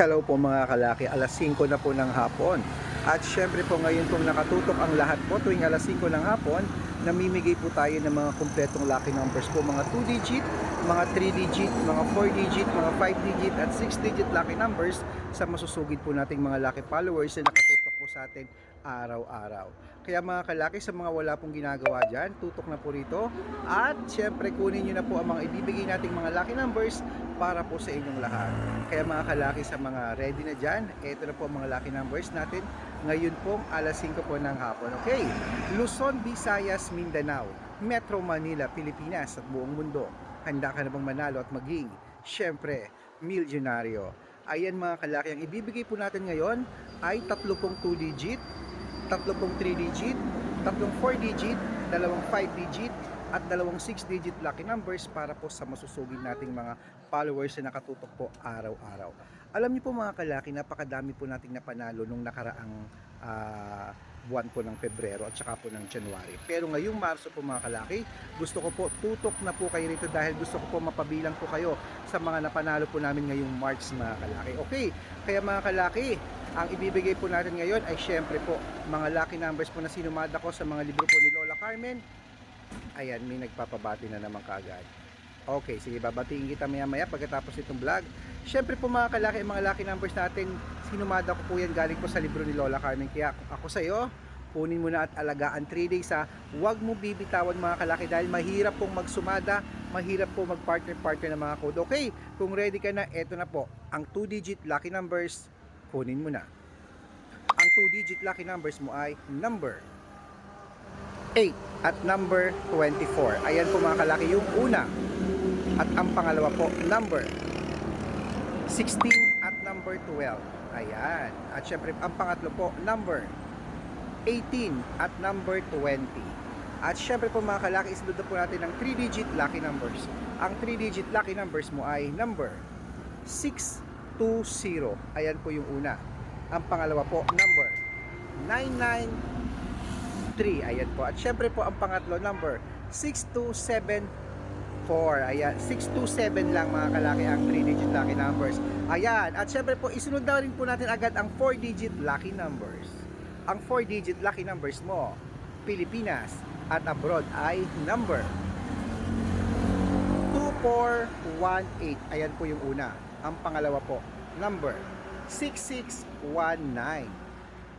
Hello po mga kalaki, alas 5 na po ng hapon. At syempre po ngayon pong nakatutok ang lahat po tuwing alas 5 ng hapon, namimigay po tayo ng mga kumpletong lucky numbers po, mga 2 digit, mga 3 digit, mga 4 digit, mga 5 digit at 6 digit lucky numbers sa masusugid po nating mga lucky followers na nakatutok sa atin araw-araw. Kaya mga kalaki sa mga wala pong ginagawa dyan, tutok na po rito at syempre kunin nyo na po ang mga ibibigay nating mga lucky numbers para po sa inyong lahat. Kaya mga kalaki sa mga ready na dyan, ito na po ang mga lucky numbers natin ngayon pong alas 5 po ng hapon. Okay, Luzon, Visayas, Mindanao, Metro Manila, Pilipinas at buong mundo. Handa ka na bang manalo at maging, syempre, milyonaryo. Ayan mga kalaki, ang ibibigay po natin ngayon ay tatlo pong 2 digit, tatlo pong 3 digit, tatlong 4 digit, dalawang 5 digit, at dalawang 6 digit lucky numbers para po sa masusugid nating mga followers na nakatutok po araw-araw. Alam niyo po mga kalaki, napakadami po nating napanalo nung nakaraang ah, buwan po ng Pebrero at saka po ng January. Pero ngayong Marso po mga kalaki, gusto ko po tutok na po kayo rito dahil gusto ko po mapabilang po kayo sa mga napanalo po namin ngayong March mga kalaki. Okay, kaya mga kalaki, ang ibibigay po natin ngayon ay syempre po mga lucky numbers po na sinumada ko sa mga libro po ni Lola Carmen. Ayan, may nagpapabati na naman kaagad. Okay, sige, babatiin kita maya maya pagkatapos itong vlog. Syempre po mga kalaki, mga lucky numbers natin, sinumada ko po yan galing po sa libro ni Lola Carmen. Kaya ako sa iyo, kunin mo na at alagaan 3 days ha. Huwag mo bibitawan mga kalaki dahil mahirap pong magsumada, mahirap po mag-partner-partner ng mga code. Okay, kung ready ka na, eto na po. Ang 2-digit lucky numbers, kunin mo na. Ang 2-digit lucky numbers mo ay number 8 at number 24. Ayan po mga kalaki yung una. At ang pangalawa po, number 16 at number 12. Ayan. At syempre, ang pangatlo po, number 18 at number 20. At syempre po mga kalaki, isunod na po natin ang 3-digit lucky numbers. Ang 3-digit lucky numbers mo ay number 620. Ayan po yung una. Ang pangalawa po, number 993. Ayan po. At syempre po, ang pangatlo, number 6274. Ayan, 627 lang mga kalaki ang 3-digit lucky numbers. Ayan, at syempre po, isunod na rin po natin agad ang 4-digit lucky numbers. Ang 4-digit lucky numbers mo, Pilipinas at abroad ay number 2418. Ayan po yung una. Ang pangalawa po, number 6619.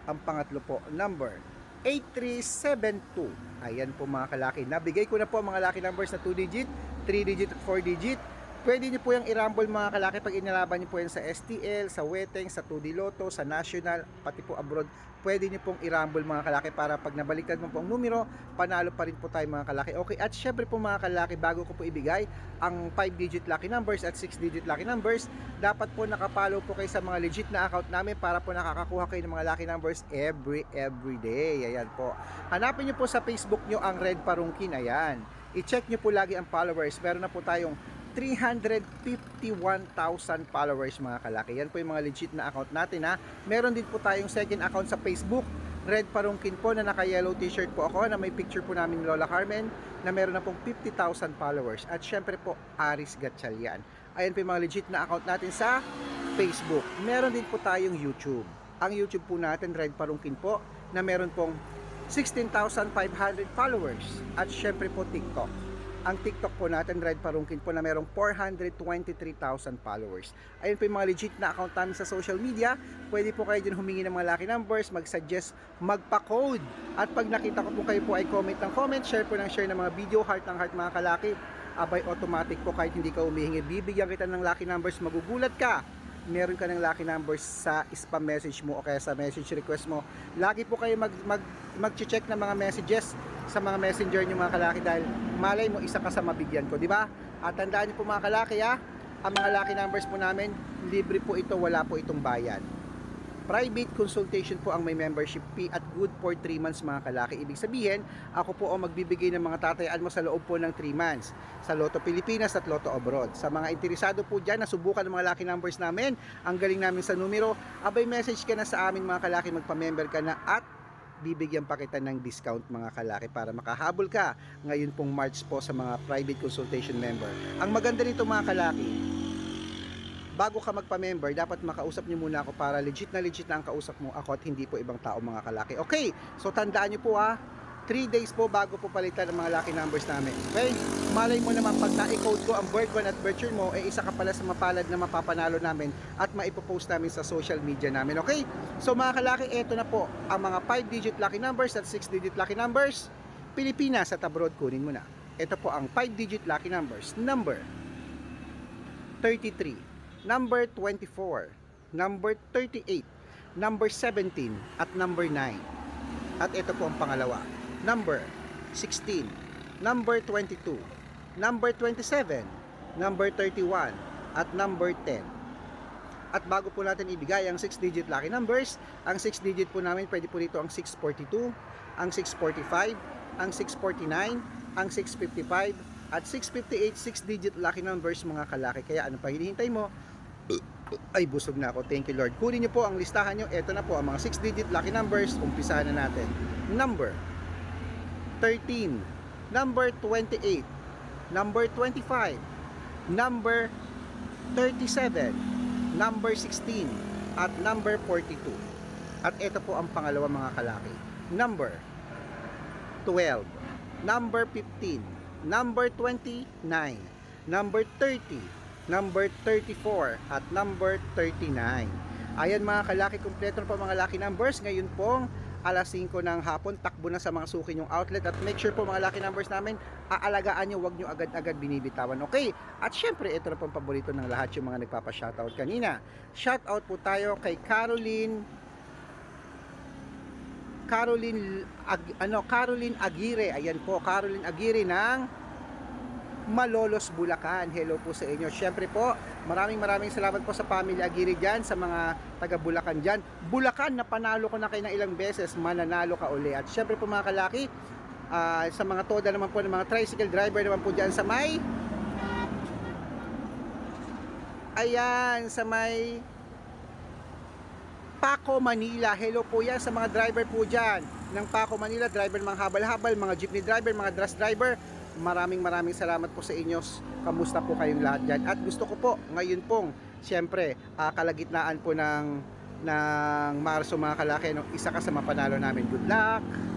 Ang pangatlo po, number 8372. Ayan po mga kalaki. Nabigay ko na po ang mga lucky numbers na 2 digit, 3 digit at 4 digit. Pwede niyo po yung i-rumble mga kalaki pag inalaban niyo po yan sa STL, sa Weteng, sa 2D Lotto, sa National, pati po abroad. Pwede niyo pong i-rumble mga kalaki para pag nabaliktad mo po ang numero, panalo pa rin po tayo mga kalaki. Okay, at syempre po mga kalaki, bago ko po ibigay ang 5-digit lucky numbers at 6-digit lucky numbers, dapat po nakapalo po kayo sa mga legit na account namin para po nakakakuha kayo ng mga lucky numbers every, every day. Ayan po. Hanapin niyo po sa Facebook niyo ang Red Parungkin. Ayan. I-check niyo po lagi ang followers. Meron na po tayong 351,000 followers mga kalaki. Yan po yung mga legit na account natin ha. Meron din po tayong second account sa Facebook. Red Parungkin po na naka-yellow t-shirt po ako na may picture po namin Lola Carmen na meron na pong 50,000 followers. At syempre po, Aris Gatchalian. Ayan po yung mga legit na account natin sa Facebook. Meron din po tayong YouTube. Ang YouTube po natin, Red Parungkin po, na meron pong 16,500 followers. At syempre po TikTok. Ang TikTok po natin, Red Parungkin po na merong 423,000 followers. Ayun po yung mga legit na account namin sa social media. Pwede po kayo dyan humingi ng mga lucky numbers, mag-suggest, magpa-code. At pag nakita ko po kayo po ay comment ng comment, share po ng share ng mga video, heart ng heart mga kalaki. Abay automatic po kahit hindi ka humihingi, bibigyan kita ng lucky numbers, magugulat ka meron ka ng lucky numbers sa spam message mo o kaya sa message request mo. Lagi po kayo mag, mag, mag-check ng mga messages sa mga messenger nyo mga kalaki dahil malay mo isa ka sa mabigyan ko, di ba? At tandaan nyo po mga kalaki ha, ang mga lucky numbers po namin, libre po ito, wala po itong bayad. Private consultation po ang may membership fee at good for 3 months mga kalaki. Ibig sabihin, ako po ang magbibigay ng mga tatayaan mo sa loob po ng 3 months sa Lotto Pilipinas at Lotto Abroad. Sa mga interesado po dyan, nasubukan ng mga lucky numbers namin, ang galing namin sa numero, abay message ka na sa amin mga kalaki, magpa-member ka na at bibigyan pa kita ng discount mga kalaki para makahabol ka ngayon pong March po sa mga private consultation member. Ang maganda nito mga kalaki, bago ka magpa-member, dapat makausap niyo muna ako para legit na legit na ang kausap mo ako at hindi po ibang tao mga kalaki. Okay, so tandaan niyo po ha, 3 days po bago po palitan ang mga lucky numbers namin. Okay? Malay mo naman pag na-code ko ang birth one at birth year mo, eh isa ka pala sa mapalad na mapapanalo namin at maipopost namin sa social media namin. Okay? So mga kalaki, eto na po ang mga 5-digit lucky numbers at 6-digit lucky numbers. Pilipinas at abroad, kunin mo na. Ito po ang 5-digit lucky numbers. Number 33, number 24, number 38, number 17, at number 9. At ito po ang pangalawa. Number 16, number 22, number 27, number 31, at number 10. At bago po natin ibigay ang 6-digit lucky numbers, ang 6-digit po namin pwede po dito ang 642, ang 645, ang 649, ang 655, at 658 6-digit lucky numbers mga kalaki. Kaya ano pa hinihintay mo? Ay, busog na ako. Thank you Lord. Kunin niyo po ang listahan niyo. Ito na po ang mga 6-digit lucky numbers. Umpisahan na natin. Number 13, number 28, number 25, number 37, number 16, at number 42. At ito po ang pangalawa mga kalaki. Number 12, number 15, number 29, number 30, number 34, at number 39. Ayan mga kalaki, kumpleto na po mga lucky numbers. Ngayon pong alas 5 ng hapon, takbo na sa mga suki yung outlet at make sure po mga lucky numbers namin, aalagaan nyo, wag nyo agad-agad binibitawan. Okay? At syempre, ito na po ang paborito ng lahat yung mga nagpapa-shoutout kanina. Shoutout po tayo kay Caroline Caroline Ag, ano Caroline Aguirre. Ayan po, Caroline Aguirre ng Malolos, Bulacan. Hello po sa inyo. Siyempre po, maraming maraming salamat po sa pamilya Aguirre dyan, sa mga taga Bulacan dyan. Bulacan, napanalo ko na kayo ng ilang beses, mananalo ka uli. At siyempre po mga kalaki, ah, sa mga toda naman po ng mga tricycle driver naman po dyan sa may Ayan, sa may Paco, Manila. Hello po yan sa mga driver po dyan ng Paco, Manila. Driver mga habal-habal, mga jeepney driver, mga dress driver. Maraming maraming salamat po sa inyo. Kamusta po kayong lahat dyan? At gusto ko po, ngayon pong, siyempre, ah, kalagitnaan po ng ng Marso mga kalaki, no, isa ka sa mapanalo namin. Good luck!